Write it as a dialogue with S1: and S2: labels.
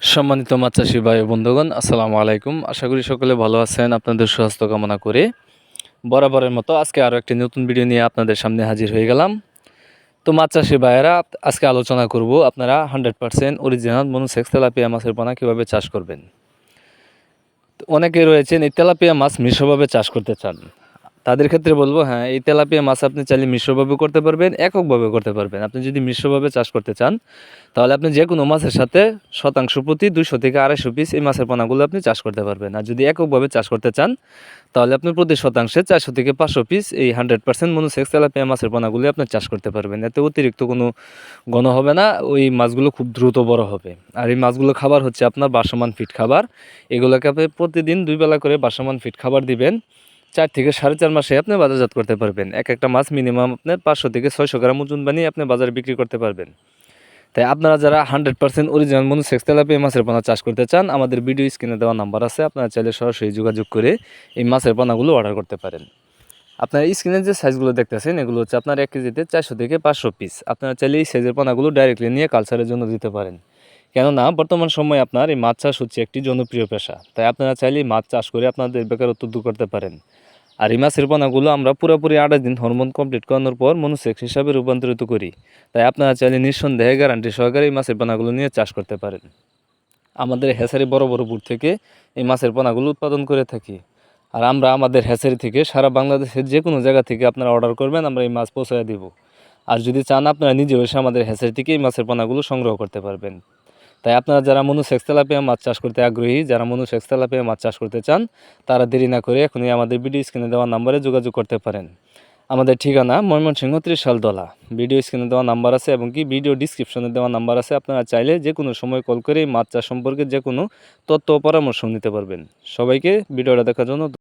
S1: সম্মানিত মাছ ভাই বন্ধুগণ, আসসালামু আলাইকুম। আশা করি সকলে ভালো আছেন, আপনাদের সুস্বাস্থ্য কামনা করে। বরাবরের মতো আজকে আরও একটি নতুন ভিডিও নিয়ে আপনাদের সামনে হাজির হয়ে গেলাম। তো মাছ ভাইয়েরা, আজকে আলোচনা করব আপনারা hundred percent original monosex tilapia মাছের পোনা কীভাবে চাষ করবেন। অনেকে রয়েছেন এই তেলাপিয়া মাছ মিশ্রভাবে চাষ করতে চান। তাদের ক্ষেত্রে বলব হ্যাঁ এই তেলাপিয়া মাছ আপনি চাইলে মিশ্রভাবে করতে পারবেন, এককভাবে করতে পারবেন। আপনি যদি মিশ্রভাবে চাষ করতে চান, তাহলে আপনি যে কোনো মাছের সাথে শতাংশ প্রতি দুশো থেকে আড়াইশো পিস এই মাছের পোনাগুলো আপনি চাষ করতে পারবেন। আর যদি এককভাবে চাষ করতে চান, তাহলে আপনি প্রতি শতাংশে চারশো থেকে পাঁচশো পিস এই হান্ড্রেড পার্সেন্ট মনোসেক্স তেলাপিয়া মাছের পোনাগুলি আপনি চাষ করতে পারবেন। এতে অতিরিক্ত কোনো গণ হবে না, ওই মাছগুলো খুব দ্রুত বড় হবে। আর এই মাছগুলো খাবার হচ্ছে আপনার বাসমান ফিট খাবার। এগুলোকে আপনি প্রতিদিন দুই বেলা করে বাসমান ফিট খাবার দিবেন। চার থেকে সাড়ে চার মাসে আপনি বাজারজাত করতে পারবেন। এক একটা মাছ মিনিমাম আপনার পাঁচশো থেকে ছয়শো গ্রাম ওজন বানিয়ে আপনি বাজারে বিক্রি করতে পারবেন। তাই আপনারা যারা hundred percent original monosex tilapia মাছের পোনা চাষ করতে চান, আমাদের ভিডিও স্ক্রিনে দেওয়া নাম্বার আছে, আপনারা চাইলে সরাসরি যোগাযোগ করে এই মাছের পোনাগুলো অর্ডার করতে পারেন। আপনার স্ক্রিনে যে সাইজগুলো দেখতেছেন, এগুলো হচ্ছে আপনার এক কেজিতে চারশো থেকে পাঁচশো পিস আপনারা চাইলে এই সাইজের পোনাগুলো ডাইরেক্টলি নিয়ে কালচারের জন্য দিতে পারেন। কেননা বর্তমান সময়ে আপনার এই মাছ চাষ হচ্ছে একটি জনপ্রিয় পেশা। তাই আপনারা চাইলে মাছ চাষ করে আপনাদের বেকারত্ব দূর করতে পারেন। আর এই মাছের পোনাগুলো আমরা পুরোপুরি আঠাশ দিন হরমোন কমপ্লিট করানোর পর মনোসেক্স হিসাবে রূপান্তরিত করি। তাই আপনারা চাইলে নিঃসন্দেহে গ্যারান্টি সহকারে এই মাছের পোনাগুলো নিয়ে চাষ করতে পারেন। আমাদের হ্যাচারি বড় বড় বুট থেকে এই মাছের পোনাগুলো উৎপাদন করে থাকি। আর আমরা আমাদের হ্যাচারি থেকে সারা বাংলাদেশের যে কোনো জায়গা থেকে আপনারা অর্ডার করবেন, আমরা এই মাছ পৌঁছায় দিব। আর যদি চান, আপনারা নিজে এসে আমাদের হ্যাচারি থেকে এই মাছের পোনাগুলো সংগ্রহ করতে পারবেন। তাই আপনারা যারা মনুসেক্স তেলাপিয়া মাছ চাষ করতে আগ্রহী, যারা মনুসেক্স তেলাপিয়া মাছ চাষ করতে চান, তারা দেরি না করে এখনই আমাদের ভিডিও স্ক্রিনে দেওয়া নাম্বারে যোগাযোগ করতে পারেন। আমাদের ঠিকানা ময়মনসিংহ ত্রিশাল দলা ভিডিও স্ক্রিনে দেওয়া নাম্বার আছে এবং কি ভিডিও ডিসক্রিপশনে দেওয়া নাম্বার আছে। আপনারা চাইলে যে কোনো সময় কল করে মাছ চাষ সম্পর্কে যে কোনো তথ্য পরামর্শ নিতে পারবেন। সবাইকে ভিডিওটা দেখার জন্য